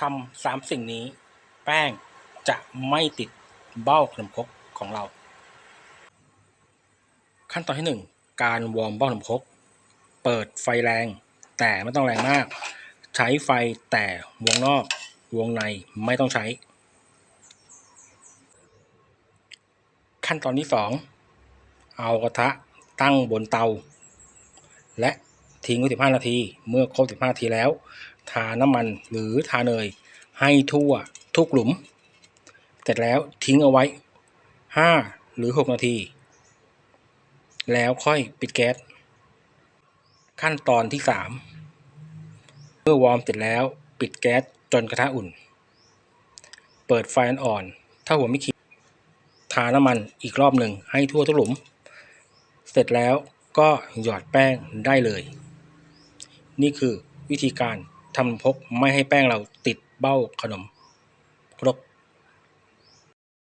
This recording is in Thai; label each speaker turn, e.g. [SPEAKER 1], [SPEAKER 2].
[SPEAKER 1] ทำสามสิ่งนี้ แป้งจะไม่ติดเบ้าขนมครกของเรา ขั้นตอนที่หนึ่งการวอร์มเบ้าขนมครกเปิดไฟแรง แต่ไม่ต้องแรงมาก ใช้ไฟแต่วงนอก วงในไม่ต้องใช้ ขั้นตอนที่สองเอากระทะตั้งบนเตา และ ทิ้งไว้15 นาที เมื่อครบ 15 นาทีแล้ว ทาน้ำมันหรือทาเนยให้ทั่วทุกหลุม เสร็จแล้วทิ้งเอาไว้ 5 หรือ 6 นาที แล้วค่อยปิดแก๊ส ขั้นตอนที่ 3 เมื่อวอร์มเสร็จแล้วปิดแก๊สจนกระทะอุ่น เปิดไฟอ่อน ถ้าหัวไม่ขีดทาน้ำมันอีกรอบหนึ่งให้ทั่วทุกหลุม เสร็จแล้วก็หยอดแป้งได้เลย นี่คือวิธีการทำพกไม่ให้แป้งเราติดเบ้าขนมครก